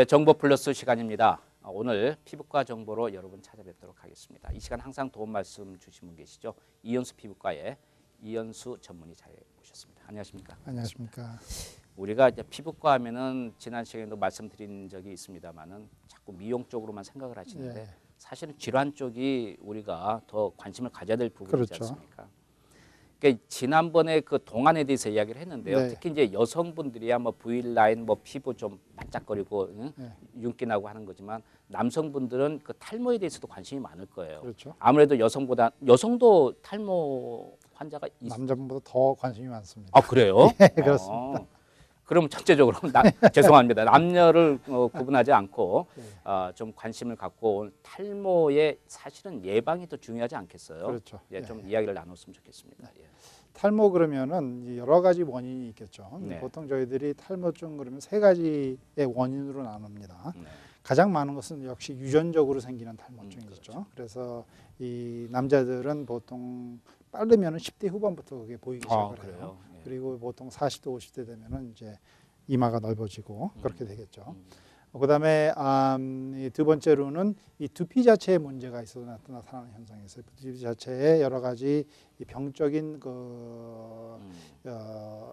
네, 정보 플러스 시간입니다. 어, 오늘 피부과 정보로 여러분 찾아뵙도록 하겠습니다. 이 시간 항상 도움 말씀 주신 분 계시죠? 이연수 피부과의 이연수 전문의 자리에 모셨습니다. 안녕하십니까? 안녕하십니까. 우리가 이제 피부과 하면은 지난 시간에도 말씀드린 적이 있습니다만은 자꾸 미용 쪽으로만 생각을 하시는데 예. 사실은 질환 쪽이 우리가 더 관심을 가져야 될 부분이지 그렇죠. 않습니까? 그러니까 지난번에 그 동안에 대해서 이야기를 했는데요. 네. 특히 이제 여성분들이야 뭐 V 라인 뭐 피부 좀 반짝거리고 응? 네. 윤기 나고 하는 거지만 남성분들은 그 탈모에 대해서도 관심이 많을 거예요. 그렇죠. 아무래도 여성보다 여성도 탈모 환자가 있... 남자분보다 더 관심이 많습니다. 아 그래요? 네, 그렇습니다. 어, 그럼 전체적으로 나, 죄송합니다. 남녀를 어, 구분하지 않고 네. 어, 좀 관심을 갖고 오늘 탈모의 사실은 예방이 더 중요하지 않겠어요? 그렇죠. 예, 예. 좀 이야기를 나눴으면 좋겠습니다. 예. 탈모 그러면은 여러 가지 원인이 있겠죠. 네. 보통 저희들이 탈모증 그러면 세 가지의 원인으로 나눕니다. 네. 가장 많은 것은 역시 유전적으로 생기는 탈모증이죠. 그렇죠. 그래서 이 남자들은 보통 빠르면은 10대 후반부터 그게 보이기 아, 시작을 해요. 예. 그리고 보통 40대 50대 되면은 이제 이마가 넓어지고 음. 그렇게 되겠죠. 음. 그다음에 음, 이두 번째로는 이 두피 자체에 문제가 있어서 나타- 나타나는 현상이 있어요. 두피 자체에 여러 가지 이 병적인 그 음. 어,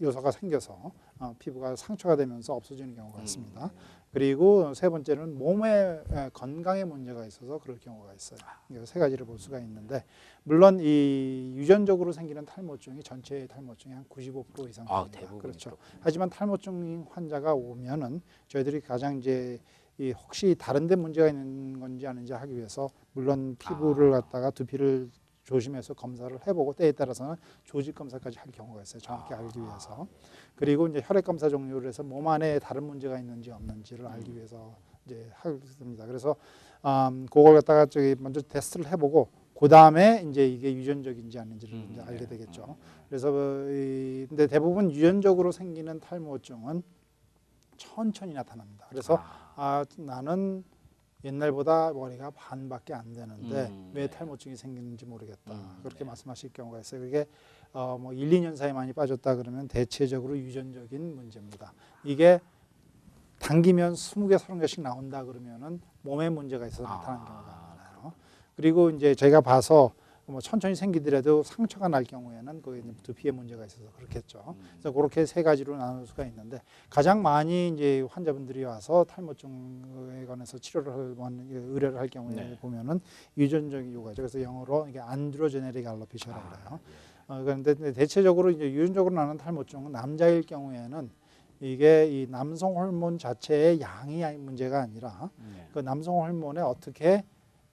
요소가 생겨서 어, 피부가 상처가 되면서 없어지는 경우가 음. 있습니다. 그리고 세 번째는 몸의 에, 건강에 문제가 있어서 그럴 경우가 있어요. 이세 가지를 볼 수가 있는데 물론 이 유전적으로 생기는 탈모증이 전체의 탈모증의 한 95% 이상 아. 대부분 그렇죠. 하지만 탈모증 환자가 오면은 저희들이 가장 이제 이 혹시 다른 데 문제가 있는 건지 아닌지 하기 위해서 물론 피부를 아. 갖다가 두피를 조심해서 검사를 해보고 때에 따라서는 조직 검사까지 할 경우가 있어요. 정확히 아. 알기 위해서. 그리고 이제 혈액 검사 종류를 해서 몸 안에 다른 문제가 있는지 없는지를 알기 위해서 이제 하습니다. 그래서 음, 그걸 갖다가 저기 먼저 테스트를 해보고 그 다음에 이제 이게 유전적인지 아닌지를 음, 이제 알게 네. 되겠죠. 음. 그래서 어, 이, 근데 대부분 유전적으로 생기는 탈모증은 천천히 나타납니다. 그래서 아, 아 나는 옛날보다 머리가 반밖에 안 되는데 음, 왜 네. 탈모증이 생기는지 모르겠다. 음, 그렇게 네. 말씀하실 경우가 있어요. 그게 어, 뭐 1, 2년 사이 많이 빠졌다 그러면 대체적으로 유전적인 문제입니다. 이게 당기면 20개, 30개씩 나온다 그러면은 몸에 문제가 있어서 아, 나타나는 경우가 많아요. 그리고 이제 제가 봐서 뭐 천천히 생기더라도 상처가 날 경우에는 거기 이제 두피에 문제가 있어서 그렇겠죠. 음. 그래서 그렇게 세 가지로 나눌 수가 있는데 가장 많이 이제 환자분들이 와서 탈모증에 관해서 치료를 할 원- 의뢰를 할 경우에 네. 보면은 유전적인 요가죠. 그래서 영어로 이게 안드로제네릭 알로피시아라고 아, 그래요. 어, 그런데 대체적으로 이제 유전적으로 나는 탈모증은 남자일 경우에는 이게 이 남성 호르몬 자체의 양이 문제가 아니라 네. 그 남성 호르몬에 어떻게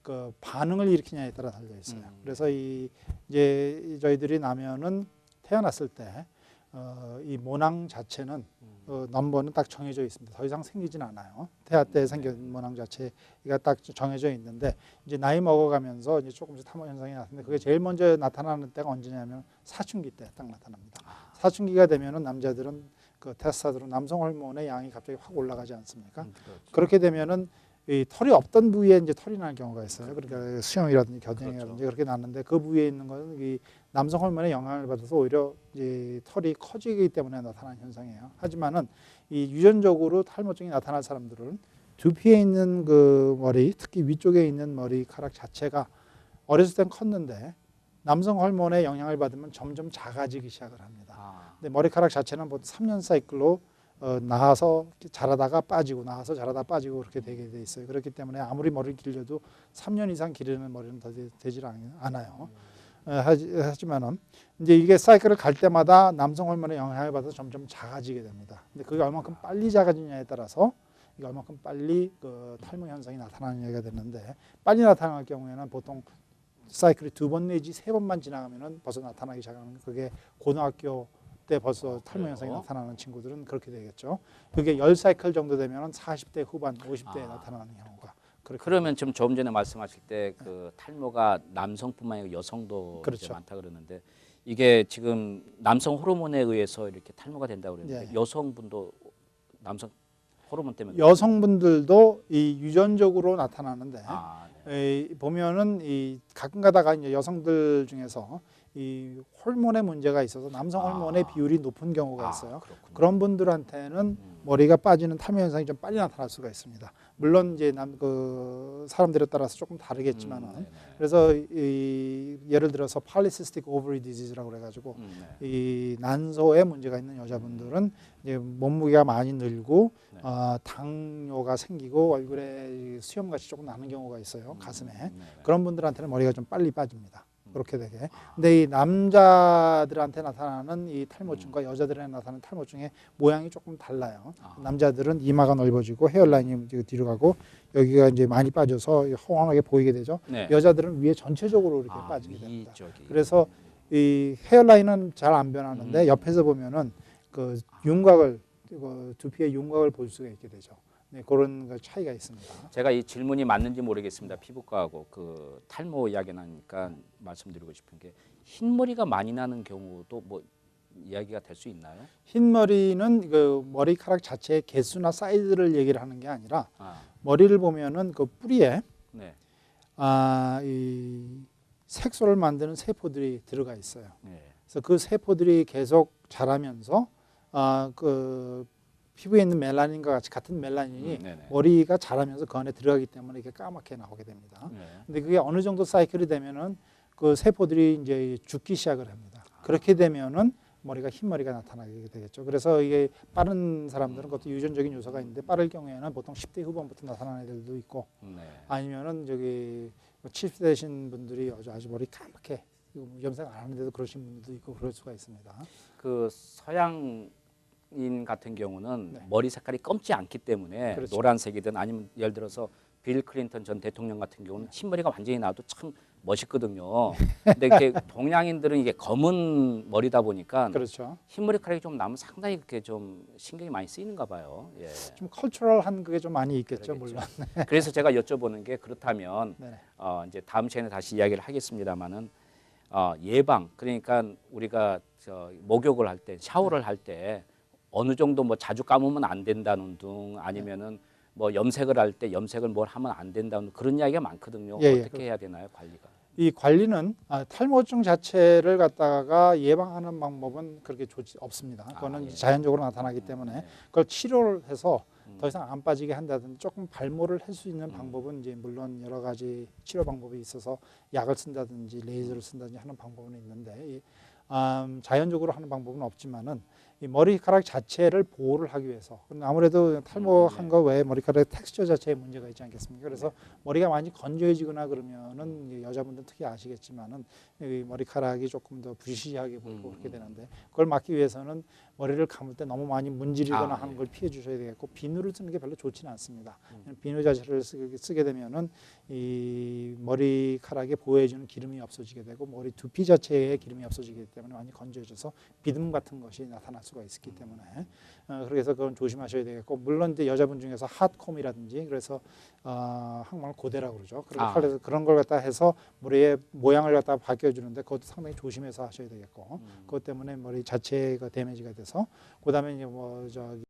그 반응을 일으키냐에 따라 달려 있어요. 음. 그래서 이 이제 이 저희들이 나면은 태어났을 때 어, 이 모낭 자체는 음. 어, 넘버는 딱 정해져 있습니다. 더 이상 생기진 않아요. 태아 때 네. 생긴 모낭 자체가 딱 정해져 있는데 이제 나이 먹어가면서 이제 조금씩 탈모 현상이 나타나는데 그게 제일 먼저 나타나는 때가 언제냐면 사춘기 때 딱 나타납니다. 아. 사춘기가 되면은 남자들은 그 테스타드론 남성 호르몬의 양이 갑자기 확 올라가지 않습니까? 음, 그렇죠. 그렇게 되면은 이 털이 없던 부위에 이제 털이 날 경우가 있어요. 그러니까 수염이라든지 겨드랑이라든지 그렇죠. 그렇게 났는데 그 부위에 있는 거는 이 남성 호르몬의 영향을 받아서 오히려 이 털이 커지기 때문에 나타나는 현상이에요. 하지만은 이 유전적으로 탈모증이 나타난 사람들은 두피에 있는 그 머리, 특히 위쪽에 있는 머리카락 자체가 어렸을 땐 컸는데 남성 호르몬의 영향을 받으면 점점 작아지기 시작을 합니다. 아, 근데 머리카락 자체는 보통 3년 사이클로 어, 나와서 자라다가 빠지고 나와서 자라다 빠지고 그렇게 되게 돼 있어요. 그렇기 때문에 아무리 머리를 길려도 3년 이상 기르는 머리는 더 되, 되질 않- 않아요. 어, 하지, 하지만은 이제 이게 사이클을 갈 때마다 남성 호르몬의 영향을 받아서 점점 작아지게 됩니다. 근데 그게 얼만큼 빨리 작아지냐에 따라서 이게 얼만큼 빨리 그 탈모 현상이 나타나느냐가 되는데 빨리 나타날 경우에는 보통 사이클이 두 번 내지 세 번만 지나가면은 벌써 나타나기 시작하는 그게 고등학교 때 벌써 탈모? 현상이 나타나는 친구들은 그렇게 되겠죠. 그게 열 사이클 정도 되면은 40대 후반, 50대에 아. 나타나는 경우가 그러면 지금 조금 전에 말씀하실 때 그 탈모가 남성뿐만 아니라 여성도 그렇죠. 많다 그러는데 이게 지금 남성 호르몬에 의해서 이렇게 탈모가 된다고 그러는데 네. 여성분도 남성 호르몬 때문에 여성분들도 이 유전적으로 나타나는데 아, 네. 에, 보면은 이 가끔 가다가 이제 여성들 중에서 이 호르몬의 문제가 있어서 남성 아. 호르몬의 비율이 높은 경우가 아, 있어요. 그렇군요. 그런 분들한테는 머리가 빠지는 탈모 현상이 좀 빨리 나타날 수가 있습니다. 물론 이제 남 그 사람들에 따라서 조금 다르겠지만은 음, 네네. 그래서 이 예를 들어서 팔리시스틱 오버리 디지즈라고 그래 가지고 음, 네. 이 난소에 문제가 있는 여자분들은 이제 몸무게가 많이 늘고 네. 어, 당뇨가 생기고 얼굴에 수염 같이 조금 나는 경우가 있어요 음, 가슴에 네네. 그런 분들한테는 머리가 좀 빨리 빠집니다. 음. 그렇게 되게. 근데 이 남자들한테 나타나는 이 탈모증과 여자들한테 나타나는 탈모증의 모양이 조금 달라요. 아. 남자들은 이마가 넓어지고 헤어라인이 뒤로 가고 여기가 이제 많이 빠져서 허황하게 보이게 되죠. 네. 여자들은 위에 전체적으로 이렇게 아, 빠지게 됩니다. 위쪽이. 그래서 이 헤어라인은 잘 안 변하는데 음. 옆에서 보면은 그 윤곽을 그 두피의 윤곽을 볼 수가 있게 되죠. 네, 그런 그 차이가 있습니다. 제가 이 질문이 맞는지 모르겠습니다. 피부과하고 그 탈모 이야기 나니까 말씀드리고 싶은 게 흰머리가 많이 나는 경우도 뭐 이야기가 될 수 있나요? 흰 머리는 그 머리카락 자체의 개수나 사이즈를 얘기를 하는 게 아니라 아, 머리를 보면은 그 뿌리에 네. 아, 이 색소를 만드는 세포들이 들어가 있어요. 네. 그래서 그 세포들이 계속 자라면서 아, 그 피부에 있는 멜라닌과 같이 같은 멜라닌이 음. 머리가 자라면서 그 안에 들어가기 때문에 이렇게 까맣게 나오게 됩니다. 네. 근데 그게 어느 정도 사이클이 되면은 그 세포들이 이제 죽기 시작을 합니다. 그렇게 되면은 머리가 흰 머리가 나타나게 되겠죠. 그래서 이게 빠른 사람들은 그것도 유전적인 요소가 있는데 빠를 경우에는 보통 10대 후반부터 나타나는 애들도 있고 네. 아니면은 저기 70대 되신 분들이 아주, 아주 머리 까맣게 뭐 염색 안 하는데도 그러신 분들도 있고 그럴 수가 있습니다. 그 서양 인 같은 경우는 네. 머리 색깔이 검지 않기 때문에 그렇죠. 노란색이든 아니면 예를 들어서 빌 클린턴 전 대통령 같은 경우는 흰머리가 완전히 나도 참 멋있거든요. 근데 이렇게 동양인들은 이게 검은 머리다 보니까 그렇죠. 흰 머리카락이 좀 나면 상당히 그렇게 좀 신경이 많이 쓰이는가 봐요. 예. 좀 컬처럴한 그게 좀 많이 있겠죠, 그러겠죠. 물론. 그래서 제가 여쭤보는 게 그렇다면 네. 어, 이제 다음 시간에 다시 이야기를 하겠습니다만은 어, 예방 그러니까 우리가 저 목욕을 할 때 샤워를 할때 어느 정도 뭐 자주 감으면 안 된다는 등 아니면은 뭐 염색을 할 때 염색을 뭘 하면 안 된다는 그런 이야기가 많거든요. 예, 예. 어떻게 해야 되나요 관리가? 이 관리는 아, 탈모증 자체를 갖다가 예방하는 방법은 그렇게 좋지 없습니다. 그거는 아, 예. 자연적으로 나타나기 때문에 네. 그걸 치료를 해서 음. 더 이상 안 빠지게 한다든지 조금 발모를 할 수 있는 음. 방법은 이제 물론 여러 가지 치료 방법이 있어서 약을 쓴다든지 레이저를 쓴다든지 하는 방법은 있는데 이, 음, 자연적으로 하는 방법은 없지만은 이 머리카락 자체를 보호를 하기 위해서 아무래도 탈모한 네. 거 외에 머리카락 텍스처 자체에 문제가 있지 않겠습니까? 그래서 머리가 많이 건조해지거나 그러면은 이 여자분들 특히 아시겠지만은 이 머리카락이 조금 더 부시시하게 보이고 음, 그렇게 음. 되는데 그걸 막기 위해서는 머리를 감을 때 너무 많이 문지르거나 아, 하는 예. 걸 피해 주셔야 되겠고 비누를 쓰는 게 별로 좋지는 않습니다. 음. 비누 자체를 쓰게, 쓰게 되면은 이 머리카락에 보호해주는 기름이 없어지게 되고 머리 두피 자체에 기름이 없어지기 때문에 많이 건조해져서 비듬 같은 것이 나타날 수가 있기 때문에 어, 그래서 그건 조심하셔야 되겠고 물론 이제 여자분 중에서 핫콤이라든지 그래서 어, 항말 고대라고 그러죠. 그런 아. 그래서 그런 걸 갖다 해서 머리의 모양을 갖다 바뀌어 주는데 그것도 상당히 조심해서 하셔야 되겠고 음. 그것 때문에 머리 자체가 데미지가 돼서 그다음에 이제 뭐 저기